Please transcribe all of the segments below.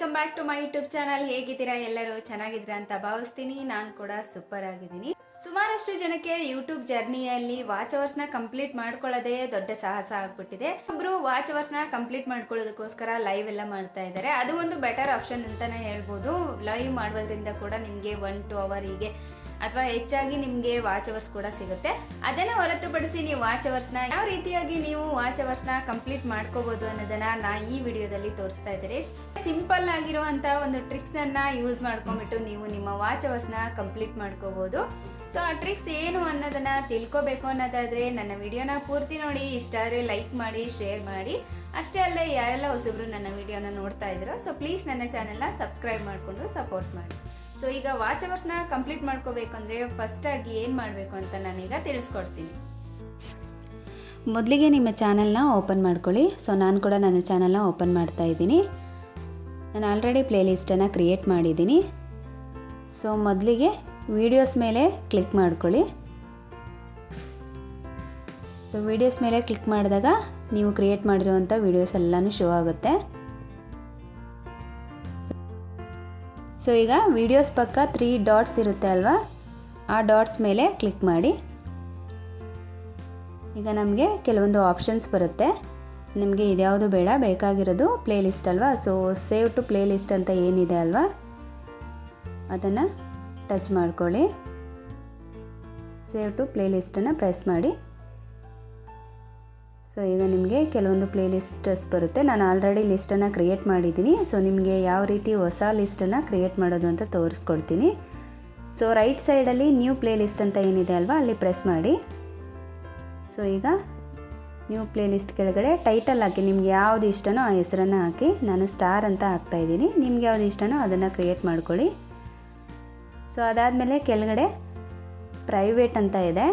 Welcome back to my YouTube channel ಹೇಗಿದ್ದೀರಾ ಎಲ್ಲರೂ? ಚೆನ್ನಾಗಿದ್ದೀರಾ ಅಂತ ಭಾವಿಸ್ತೀನಿ. ನಾನು ಕೂಡ ಸೂಪರ್ ಆಗಿದ್ದೀನಿ. ಸುಮಾರಷ್ಟು ಜನಕ್ಕೆ ಯೂಟ್ಯೂಬ್ ಜರ್ನಿಯಲ್ಲಿ ವಾಚ್ ಅವರ್ಸ್ನ ಕಂಪ್ಲೀಟ್ ಮಾಡ್ಕೊಳ್ಳೋದೇ ದೊಡ್ಡ ಸಾಹಸ ಆಗ್ಬಿಟ್ಟಿದೆ. ಒಬ್ರು ವಾಚ್ ಅವರ್ಸ್ನ ಕಂಪ್ಲೀಟ್ ಮಾಡ್ಕೊಳ್ಳೋದಕ್ಕೋಸ್ಕರ ಲೈವ್ ಎಲ್ಲ ಮಾಡ್ತಾ ಇದ್ದಾರೆ. ಅದು ಒಂದು ಬೆಟರ್ ಆಪ್ಷನ್ ಅಂತಾನೆ ಹೇಳ್ಬೋದು. ಲೈವ್ ಮಾಡೋದ್ರಿಂದ ಕೂಡ ನಿಮಗೆ ಒನ್ ಟು ಅವರ್ ಹೀಗೆ ಅಥವಾ ಹೆಚ್ಚಾಗಿ ನಿಮಗೆ ವಾಚ್ ಅವರ್ಸ್ ಕೂಡ ಸಿಗುತ್ತೆ. ಅದನ್ನ ಹೊರತುಪಡಿಸಿ ನೀವು ವಾಚ್ ಅವರ್ಸ್ನ ಯಾವ ರೀತಿಯಾಗಿ ನೀವು ವಾಚ್ ಅವರ್ಸ್ನ ಕಂಪ್ಲೀಟ್ ಮಾಡ್ಕೋಬಹುದು ಅನ್ನೋದನ್ನ ನಾ ಈ ವಿಡಿಯೋದಲ್ಲಿ ತೋರಿಸ್ತಾ ಇದ್ದೀರಿ ಸಿಂಪಲ್ ಆಗಿರುವಂತ ಒಂದು ಟ್ರಿಕ್ಸ್ ಅನ್ನ ಯೂಸ್ ಮಾಡ್ಕೊಂಡ್ಬಿಟ್ಟು ನೀವು ನಿಮ್ಮ ವಾಚ್ ಅವರ್ಸ್ನ ಕಂಪ್ಲೀಟ್ ಮಾಡ್ಕೋಬಹುದು ಸೊ ಆ ಟ್ರಿಕ್ಸ್ ಏನು ಅನ್ನೋದನ್ನ ತಿಳ್ಕೊಬೇಕು ಅನ್ನೋದಾದ್ರೆ ನನ್ನ ವಿಡಿಯೋನ ಪೂರ್ತಿ ನೋಡಿ. ಇಷ್ಟ ಆದರೆ ಲೈಕ್ ಮಾಡಿ ಶೇರ್ ಮಾಡಿ. ಅಷ್ಟೇ ಅಲ್ಲ ಯಾರೆಲ್ಲ ಹೊಸಬ್ರು ನನ್ನ ವಿಡಿಯೋನ ನೋಡ್ತಾ ಇದ್ರು ಸೊ ಪ್ಲೀಸ್ ನನ್ನ ಚಾನೆಲ್ನ ಸಬ್ಸ್ಕ್ರೈಬ್ ಮಾಡಿಕೊಂಡು ಸಪೋರ್ಟ್ ಮಾಡಿ. ಸೊ ಈಗ ವಾಚ್ ಅವರ್ಸ್ನ ಕಂಪ್ಲೀಟ್ ಮಾಡ್ಕೋಬೇಕಂದ್ರೆ ಫಸ್ಟ್ ಆಗಿ ಏನು ಮಾಡಬೇಕು ಅಂತ ನಾನೀಗ ತಿಳಿಸ್ಕೊಡ್ತೀನಿ. ಮೊದಲಿಗೆ ನಿಮ್ಮ ಚಾನಲ್ನ ಓಪನ್ ಮಾಡ್ಕೊಳ್ಳಿ. ಸೊ ನಾನು ಕೂಡ ನನ್ನ ಚಾನಲ್ನ ಓಪನ್ ಮಾಡ್ತಾ ಇದ್ದೀನಿ. ನಾನು ಆಲ್ರೆಡಿ ಪ್ಲೇಲಿಸ್ಟನ್ನು ಕ್ರಿಯೇಟ್ ಮಾಡಿದ್ದೀನಿ. ಸೊ ಮೊದಲಿಗೆ ವೀಡಿಯೋಸ್ ಮೇಲೆ ಕ್ಲಿಕ್ ಮಾಡ್ಕೊಳ್ಳಿ. ಸೊ ವೀಡಿಯೋಸ್ ಮೇಲೆ ಕ್ಲಿಕ್ ಮಾಡಿದಾಗ ನೀವು ಕ್ರಿಯೇಟ್ ಮಾಡಿರುವಂಥ ವೀಡಿಯೋಸ್ ಎಲ್ಲನೂ ಶೋ ಆಗುತ್ತೆ. ಸೊ ಈಗ ವೀಡಿಯೋಸ್ ಪಕ್ಕ ತ್ರೀ ಡಾಟ್ಸ್ ಇರುತ್ತೆ ಅಲ್ವಾ? ಆ ಡಾಟ್ಸ್ ಮೇಲೆ ಕ್ಲಿಕ್ ಮಾಡಿ. ಈಗ ನಮಗೆ ಕೆಲವೊಂದು ಆಪ್ಷನ್ಸ್ ಬರುತ್ತೆ. ನಿಮಗೆ ಇದ್ಯಾವುದು ಬೇಡ, ಬೇಕಾಗಿರೋದು ಪ್ಲೇ ಲಿಸ್ಟ್ ಅಲ್ವಾ? So save to playlist ಅಂತ ಏನಿದೆ ಅಲ್ವಾ? ಅದನ್ನು ಟಚ್ ಮಾಡ್ಕೊಳ್ಳಿ. ಸೇವ್ ಟು ಪ್ಲೇ ಲಿಸ್ಟನ್ನು ಪ್ರೆಸ್ ಮಾಡಿ. ಸೊ ಈಗ ನಿಮಗೆ ಕೆಲವೊಂದು ಪ್ಲೇ ಲಿಸ್ಟಸ್ ಬರುತ್ತೆ. ನಾನು ಆಲ್ರೆಡಿ ಲಿಸ್ಟನ್ನು ಕ್ರಿಯೇಟ್ ಮಾಡಿದ್ದೀನಿ. ಸೊ ನಿಮಗೆ ಯಾವ ರೀತಿ ಹೊಸ ಲಿಸ್ಟನ್ನು ಕ್ರಿಯೇಟ್ ಮಾಡೋದು ಅಂತ ತೋರಿಸ್ಕೊಡ್ತೀನಿ. ಸೊ ರೈಟ್ ಸೈಡಲ್ಲಿ ನ್ಯೂ ಪ್ಲೇ ಲಿಸ್ಟ್ ಅಂತ ಏನಿದೆ ಅಲ್ವಾ? ಅಲ್ಲಿ ಪ್ರೆಸ್ ಮಾಡಿ. ಸೊ ಈಗ ನ್ಯೂ ಪ್ಲೇ ಲಿಸ್ಟ್ ಕೆಳಗಡೆ ಟೈಟಲ್ ಹಾಕಿ, ನಿಮ್ಗೆ ಯಾವುದು ಇಷ್ಟನೋ ಆ ಹೆಸರನ್ನು ಹಾಕಿ, ನಾನು ಸ್ಟಾರ್ ಅಂತ ಹಾಕ್ತಾಯಿದ್ದೀನಿ ನಿಮ್ಗೆ ಯಾವುದು ಇಷ್ಟನೋ ಅದನ್ನು ಕ್ರಿಯೇಟ್ ಮಾಡ್ಕೊಳ್ಳಿ. ಸೊ ಅದಾದಮೇಲೆ ಕೆಳಗಡೆ ಪ್ರೈವೇಟ್ ಅಂತ ಇದೆ.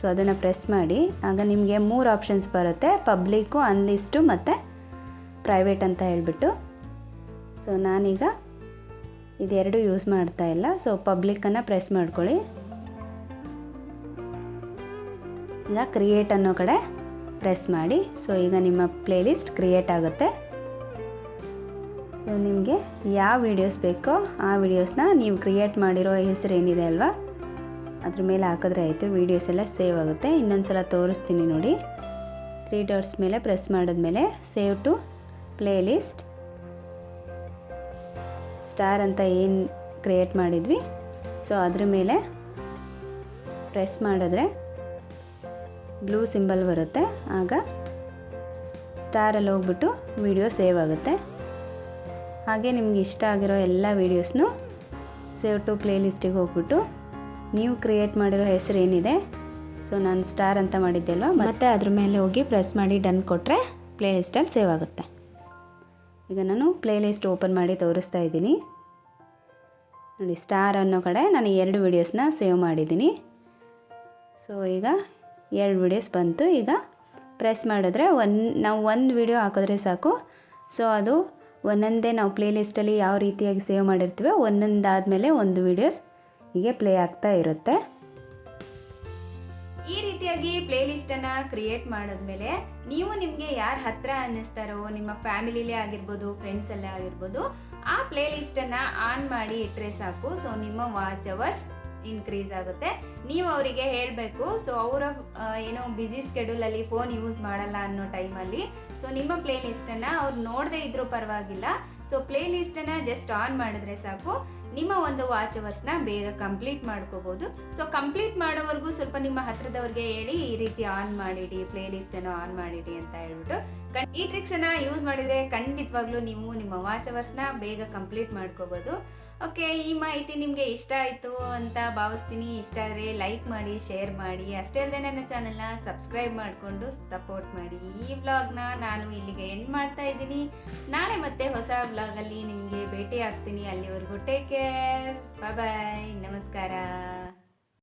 ಸೊ ಅದನ್ನು ಪ್ರೆಸ್ ಮಾಡಿ. ಆಗ ನಿಮಗೆ ಮೂರು ಆಪ್ಷನ್ಸ್ ಬರುತ್ತೆ. ಪಬ್ಲಿಕ್ಕು ಅನ್ಲಿಸ್ಟು ಮತ್ತು ಪ್ರೈವೇಟ್ ಅಂತ ಹೇಳಿಬಿಟ್ಟು. ಸೊ ನಾನೀಗ ಇದೆರಡು ಯೂಸ್ ಮಾಡ್ತಾ ಇಲ್ಲ. ಸೊ ಪಬ್ಲಿಕ್ಕನ್ನು ಪ್ರೆಸ್ ಮಾಡ್ಕೊಳ್ಳಿ. ಈಗ ಕ್ರಿಯೇಟ್ ಅನ್ನೋ ಕಡೆ ಪ್ರೆಸ್ ಮಾಡಿ. ಸೊ ಈಗ ನಿಮ್ಮ ಪ್ಲೇಲಿಸ್ಟ್ ಕ್ರಿಯೇಟ್ ಆಗುತ್ತೆ. ಸೊ ನಿಮಗೆ ಯಾವ ವಿಡಿಯೋಸ್ ಬೇಕೋ ಆ ವಿಡಿಯೋಸ್ನ ನೀವು ಕ್ರಿಯೇಟ್ ಮಾಡಿರೋ ಹೆಸರು ಏನಿದೆ ಅಲ್ವಾ? ಅದ್ರ ಮೇಲೆ ಹಾಕಿದ್ರೆ ಆಯಿತು ವೀಡಿಯೋಸ್ ಎಲ್ಲ ಸೇವ್ ಆಗುತ್ತೆ. ಇನ್ನೊಂದು ಸಲ ತೋರಿಸ್ತೀನಿ ನೋಡಿ. ತ್ರೀ ಡಾಟ್ಸ್ ಮೇಲೆ ಪ್ರೆಸ್ ಮಾಡಿದ್ಮೇಲೆ save to playlist star ಅಂತ ಏನು ಕ್ರಿಯೇಟ್ ಮಾಡಿದ್ವಿ. ಸೊ ಅದ್ರ ಮೇಲೆ ಪ್ರೆಸ್ ಮಾಡಿದ್ರೆ ಬ್ಲೂ ಸಿಂಬಲ್ ಬರುತ್ತೆ. ಆಗ ಸ್ಟಾರಲ್ಲಿ ಹೋಗ್ಬಿಟ್ಟು ವಿಡಿಯೋ ಸೇವ್ ಆಗುತ್ತೆ. ಹಾಗೆ ನಿಮ್ಗೆ ಇಷ್ಟ ಆಗಿರೋ ಎಲ್ಲ ವೀಡಿಯೋಸ್ನು ಸೇವ್ ಟು ಪ್ಲೇ ಲಿಸ್ಟಿಗೆ ಹೋಗ್ಬಿಟ್ಟು ನೀವು ಕ್ರಿಯೇಟ್ ಮಾಡಿರೋ ಹೆಸರು ಏನಿದೆ? ಸೊ ನಾನು ಸ್ಟಾರ್ ಅಂತ ಮಾಡಿದ್ದೆ ಅಲ್ವಾ? ಮತ್ತು ಅದ್ರ ಮೇಲೆ ಹೋಗಿ ಪ್ರೆಸ್ ಮಾಡಿ ಡನ್ ಕೊಟ್ಟರೆ ಪ್ಲೇ ಲಿಸ್ಟಲ್ಲಿ ಸೇವ್ ಆಗುತ್ತೆ. ಈಗ ನಾನು ಪ್ಲೇ ಲಿಸ್ಟ್ ಓಪನ್ ಮಾಡಿ ತೋರಿಸ್ತಾ ಇದ್ದೀನಿ. ನೋಡಿ ಸ್ಟಾರ್ ಅನ್ನೋ ಕಡೆ ನಾನು ಎರಡು ವೀಡಿಯೋಸ್ನ ಸೇವ್ ಮಾಡಿದ್ದೀನಿ. ಸೊ ಈಗ ಎರಡು ವೀಡಿಯೋಸ್ ಬಂತು. ಈಗ ಪ್ರೆಸ್ ಮಾಡಿದ್ರೆ ಒಂದು ನಾವು ಒಂದು ವೀಡಿಯೋ ಹಾಕಿದ್ರೆ ಸಾಕು. ಸೊ ಅದು ಒಂದೊಂದೇ ನಾವು ಪ್ಲೇ ಲಿಸ್ಟಲ್ಲಿ ಯಾವ ರೀತಿಯಾಗಿ ಸೇವ್ ಮಾಡಿರ್ತೀವೋ ಒಂದೊಂದಾದಮೇಲೆ ಒಂದು ವೀಡಿಯೋಸ್ ಹೀಗೆ ಪ್ಲೇ ಆಗ್ತಾ ಇರುತ್ತೆ. ಈ ರೀತಿಯಾಗಿ ಪ್ಲೇ ಲಿಸ್ಟ್ ಅನ್ನ ಕ್ರಿಯೇಟ್ ಮಾಡಿದ್ಮೇಲೆ ನೀವು ನಿಮ್ಗೆ ಯಾರ ಹತ್ರ ಅನ್ನಿಸ್ತಾರೋ, ನಿಮ್ಮ ಫ್ಯಾಮಿಲಿಲೇ ಆಗಿರ್ಬೋದು ಫ್ರೆಂಡ್ಸ್ ಅಲ್ಲೇ ಆಗಿರ್ಬೋದು, ಆ ಪ್ಲೇ ಲಿಸ್ಟ್ ಅನ್ನ ಆನ್ ಮಾಡಿ ಇಟ್ರೆ ಸಾಕು. ಸೊ ನಿಮ್ಮ ವಾಚ್ ಅವರ್ಸ್ ಇನ್ಕ್ರೀಸ್ ಆಗುತ್ತೆ. ನೀವು ಅವರಿಗೆ ಹೇಳಬೇಕು ಸೊ ಅವರ ಏನೋ ಬ್ಯುಸಿ ಸ್ಕೆಡ್ಯೂಲ್ ಅಲ್ಲಿ ಫೋನ್ ಯೂಸ್ ಮಾಡಲ್ಲ ಅನ್ನೋ ಟೈಮಲ್ಲಿ ಸೊ ನಿಮ್ಮ ಪ್ಲೇ ಲಿಸ್ಟ್ ಅನ್ನ ಅವ್ರು ನೋಡದೇ ಇದ್ರೂ ಪರವಾಗಿಲ್ಲ. ಸೊ ಪ್ಲೇ ಲಿಸ್ಟ್ ಅನ್ನ ಜಸ್ಟ್ ಆನ್ ಮಾಡಿದ್ರೆ ಸಾಕು. ನಿಮ್ಮ ಒಂದು ವಾಚ್ ಅವರ್ಸ್ನ ಬೇಗ ಕಂಪ್ಲೀಟ್ ಮಾಡ್ಕೋಬಹುದು ಸೊ ಕಂಪ್ಲೀಟ್ ಮಾಡೋವರೆಗೂ ಸ್ವಲ್ಪ ನಿಮ್ಮ ಹತ್ರದವ್ರಿಗೆ ಹೇಳಿ ಈ ರೀತಿ ಆನ್ ಮಾಡಿಡಿ ಪ್ಲೇ ಲಿಸ್ಟ್ ಅನ್ನು ಆನ್ ಮಾಡಿಡಿ ಅಂತ ಹೇಳ್ಬಿಟ್ಟು ಈ ಟ್ರಿಕ್ಸ್ ಅನ್ನ ಯೂಸ್ ಮಾಡಿದ್ರೆ ಖಂಡಿತವಾಗ್ಲೂ ನೀವು ನಿಮ್ಮ ವಾಚ್ ಅವರ್ಸ್ನ ಬೇಗ ಕಂಪ್ಲೀಟ್ ಮಾಡ್ಕೋಬಹುದು ಓಕೆ, ಈ ಮಾಹಿತಿ ನಿಮಗೆ ಇಷ್ಟ ಆಯಿತು ಅಂತ ಭಾವಿಸ್ತೀನಿ. ಇಷ್ಟ ಆದರೆ ಲೈಕ್ ಮಾಡಿ ಶೇರ್ ಮಾಡಿ. ಅಷ್ಟೇ ಅಲ್ಲದೆ ನನ್ನ ಚಾನೆಲ್ನ ಸಬ್ಸ್ಕ್ರೈಬ್ ಮಾಡಿಕೊಂಡು ಸಪೋರ್ಟ್ ಮಾಡಿ. ಈ ವ್ಲಾಗ್ನ ನಾನು ಇಲ್ಲಿಗೆ ಎಂಡ್ ಮಾಡ್ತಾ ಇದ್ದೀನಿ. ನಾಳೆ ಮತ್ತೆ ಹೊಸ ವ್ಲಾಗಲ್ಲಿ ನಿಮಗೆ ಭೇಟಿ ಆಗ್ತೀನಿ ಅಲ್ಲಿವರೆಗೂ ಟೇಕ್ ಕೇರ್ ಬಾಯ್ ನಮಸ್ಕಾರ.